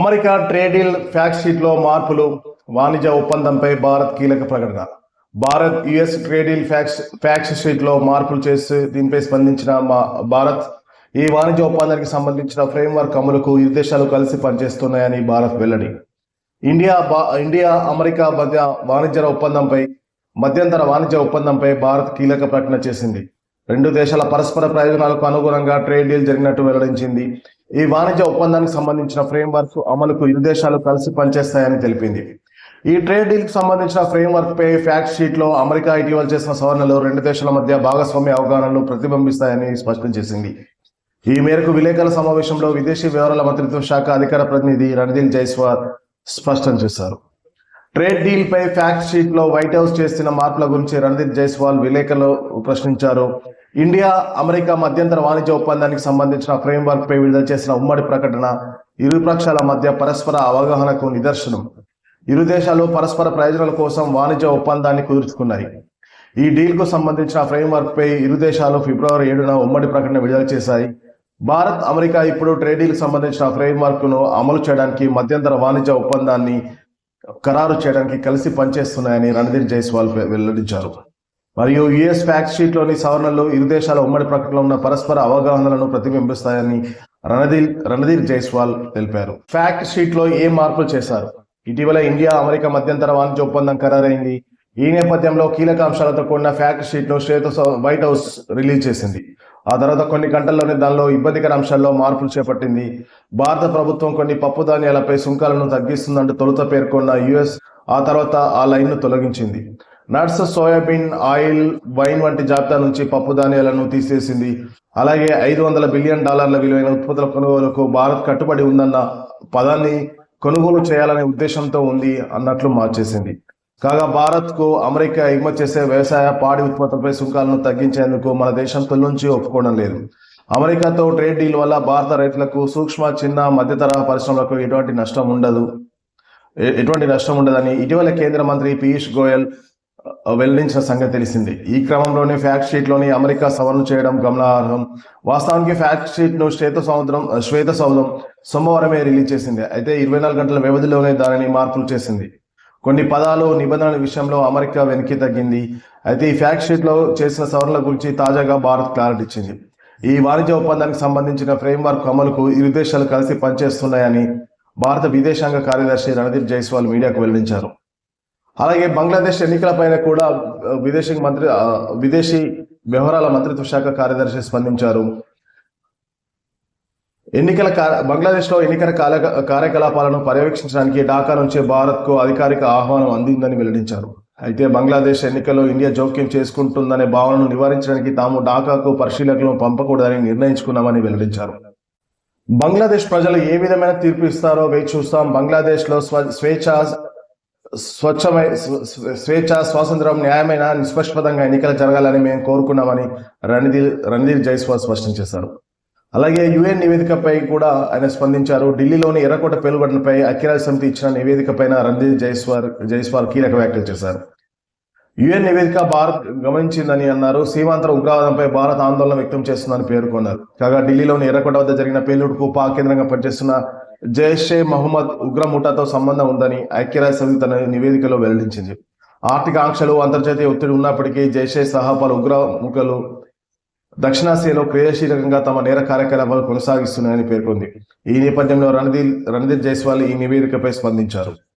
America trade deal fact షీట్లో మార్పులు వాణిజ్య ఒప్పందంపై భారత్ కీలక ప్రకటన. Bharat US trade deal facts fact షీట్లో మార్పులు చేసి దీనిపై స్పందించిన మా- భారత్ ఈ వాణిజ్య ఒప్పందానికి సంబంధించిన ఫ్రేమ్వర్క్ అమలుకు ఇరు దేశాలు కలిసి పనిచేస్తున్నాయని భారత్ వెల్లడి. ఇండియా ఇండియా అమెరికా మధ్య వాణిజ్య ఒప్పందంపై మధ్యంతర వాణిజ్య ఒప్పందంపై భారత్ కీలక ప్రకటన చేసింది. రెండు దేశాల పరస్పర ప్రయోజనాలకు అనుగుణంగా ట్రేడ్ డీల్ జరిగినట్టు వెల్లడించింది ఈ వాణిజ్య ఒప్పందానికి సంబంధించిన ఫ్రేమ్వర్క్ అమలుకు ఇరు దేశాలు కలిసి పనిచేస్తాయని తెలిపింది. ఈ ట్రేడ్ డీల్కి సంబంధించిన ఫ్రేమ్వర్క్ పై ఫ్యాక్ట్ షీట్లో అమెరికా ఇటీవల చేసిన సవరణలు రెండు దేశాల మధ్య భాగస్వామ్య అవగాహనను ప్రతిబింబిస్తాయని స్పష్టం చేసింది. ఈ మేరకు విలేకరుల సమావేశంలో విదేశీ వ్యవహారాల మంత్రిత్వ శాఖ అధికార ప్రతినిధి రణదీల్ జైస్వాల్ స్పష్టం చేశారు. ట్రేడ్ డీల్ పై ఫ్యాక్ట్ షీట్లో వైట్ హౌస్ చేసిన మార్పుల గురించి రణదీప్ జైస్వాల్ విలేకరులు ప్రశ్నించారు. ఇండియా అమెరికా మధ్యంతర వాణిజ్య ఒప్పందానికి సంబంధించిన ఫ్రేమ్వర్క్ పై విడుదల చేసిన ఉమ్మడి ప్రకటన ఇరు పక్షాల మధ్య పరస్పర అవగాహనకు నిదర్శనం. ఇరు దేశాలు పరస్పర ప్రయోజనాల కోసం వాణిజ్య ఒప్పందాన్ని కుదుర్చుకున్నాయి. ఈ డీల్కు సంబంధించిన ఫ్రేమ్వర్క్ పై ఇరు దేశాలు ఫిబ్రవరి ఏడున ఉమ్మడి ప్రకటన విడుదల చేశాయి. భారత్ అమెరికా ఇప్పుడు ట్రేడీలకు సంబంధించిన ఫ్రేమ్వర్క్ను అమలు చేయడానికి మధ్యంతర వాణిజ్య ఒప్పందాన్ని ఖరారు చేయడానికి కలిసి పనిచేస్తున్నాయని రణధీర్ జైస్వాల్ వెల్లడించారు. మరియు యుఎస్ ఫ్యాక్ట్ షీట్లోని సవరణలు ఇరు దేశాల ఉమ్మడి ప్రకటనలో ఉన్న పరస్పర అవగాహనలను ప్రతిబింబిస్తాయని రణధీర్ రణధీర్ జైస్వాల్ తెలిపారు. ఫ్యాక్ట్ షీట్లో ఏ మార్పులు చేశారు? ఇటీవల ఇండియా అమెరికా మధ్యంతర వాణిజ్య ఒప్పందం ఖరారైంది. ఈ నేపథ్యంలో కీలక అంశాలతో కూడిన ఫ్యాక్ట్ షీట్ను శ్వేత వైట్ హౌస్ రిలీజ్ చేసింది. ఆ తర్వాత కొన్ని గంటల్లోనే దానిలో ఇబ్బందికర అంశాల్లో మార్పులు చేపట్టింది. భారత ప్రభుత్వం కొన్ని పప్పు ధాన్యాలపై సుంకాలను తగ్గిస్తుందంటూ తొలుత పేర్కొన్న యుఎస్ ఆ తర్వాత ఆ లైన్ను తొలగించింది. నట్స్ సోయాబీన్ ఆయిల్ వైన్ వంటి జాబితా నుంచి పప్పు ధాన్యాలను తీసేసింది. అలాగే ఐదు వందల బిలియన్ డాలర్ల విలువైన ఉత్పత్తుల కొనుగోలుకు భారత్ కట్టుబడి ఉందన్న పదాన్ని కొనుగోలు చేయాలనే ఉద్దేశంతో ఉంది అన్నట్లు మార్చేసింది. కాగా భారత్కు అమెరికా ఎగుమతి చేసే వ్యవసాయ పాడి ఉత్పత్తులపై సుంకాలను తగ్గించేందుకు మన దేశం తొలి నుంచి ఒప్పుకోవడం లేదు. అమెరికాతో ట్రేడ్ డీల్ వల్ల భారత రైతులకు సూక్ష్మ చిన్న మధ్యతరహా పరిశ్రమలకు ఎటువంటి నష్టం ఉండదు. ఎటువంటి నష్టం ఉండదని ఇటీవల కేంద్ర మంత్రి పీయూష్ గోయల్ వెల్లడించిన సంగతి తెలిసింది. ఈ క్రమంలోనే ఫ్యాక్ట్ షీట్లోని అమెరికా సవరణ చేయడం గమనార్హం. వాస్తవానికి ఫ్యాక్ట్ షీట్ను శ్వేత సముద్రం శ్వేత సౌధం సోమవారమే రిలీజ్ చేసింది. అయితే ఇరవై నాలుగు గంటల వ్యవధిలోనే దానిని మార్పులు చేసింది. కొన్ని పదాలు నిబంధనల విషయంలో అమెరికా వెనక్కి తగ్గింది. అయితే ఈ ఫ్యాక్ట్ షీట్లో చేసిన సవరణల గురించి తాజాగా భారత్ క్లారిటీ ఇచ్చింది. ఈ వాణిజ్య ఒప్పందానికి సంబంధించిన ఫ్రేమ్వర్క్ అమలుకు ఇరు దేశాలు కలిసి పనిచేస్తున్నాయని భారత విదేశాంగ కార్యదర్శి రణదీప్ జైస్వాల్ మీడియాకు వెల్లడించారు. అలాగే బంగ్లాదేశ్ ఎన్నికలపైన కూడా విదేశీ మంత్రి విదేశీ వ్యవహారాల మంత్రిత్వ శాఖ కార్యదర్శి స్పందించారు. ఎన్నికల కా- బంగ్లాదేశ్లో ఎన్నికల కార్యకలాపాలను పర్యవేక్షించడానికి ఢాకా నుంచి భారత్కు అధికారిక ఆహ్వానం అందిందని వెల్లడించారు. అయితే బంగ్లాదేశ్ ఎన్నికల్లో ఇండియా జోక్యం చేసుకుంటుందనే భావనను నివారించడానికి తాము ఢాకాకు పరిశీలకులను పంపకూడదని నిర్ణయించుకున్నామని వెల్లడించారు. బంగ్లాదేశ్ ప్రజలు ఏ విధమైన తీర్పు ఇస్తారో వేచి చూస్తాం. బంగ్లాదేశ్లో స్వ స్వేచ్ఛ స్వచ్ఛమై స్వ- స్వేచ్ఛ స్వాతంత్రం న్యాయమైన నిష్పక్షపాతంగా ఎన్నికలు జరగాలని మేము కోరుకున్నామని రణధీర్ రణధీర్ జైస్వాల్ స్పష్టం చేశారు. అలాగే యుఎన్ నివేదికపై కూడా ఆయన స్పందించారు. ఢిల్లీలోని ఎర్రకోట పేలుగొట్టలపై అఖిరాజ్ సమితి ఇచ్చిన నివేదికపైన రణధీర్ జైస్వాల్ జైస్వాల్ కీలక వ్యాఖ్యలు చేశారు. యుఎన్ నివేదిక భారత్ గమనించిందని అన్నారు. సీమాంతర ఉగ్రవాదంపై భారత్ ఆందోళన వ్యక్తం చేస్తుందని పేర్కొన్నారు. కాగా ఢిల్లీలోని ఎర్రకోట వద్ద జరిగిన పేలుడుకు పాక్ కేంద్రంగా పనిచేస్తున్న జైషే మహమ్మద్ ఉగ్ర ముఠాతో సంబంధం ఉందని ఐక్యరాజ్య సమితి తన నివేదికలో వెల్లడించింది. ఆర్థిక ఆంక్షలు అంతర్జాతీయ ఒత్తిడి ఉన్నప్పటికీ జైషే సహా పలు ఉగ్ర ముఖలు దక్షిణాసియాలో క్రియాశీలకంగా తమ నేర కార్యకలాపాలు కొనసాగిస్తున్నాయని పేర్కొంది. ఈ నేపథ్యంలో రణధీర్ రణధీర్ జైస్వాల్ ఈ నివేదికపై స్పందించారు.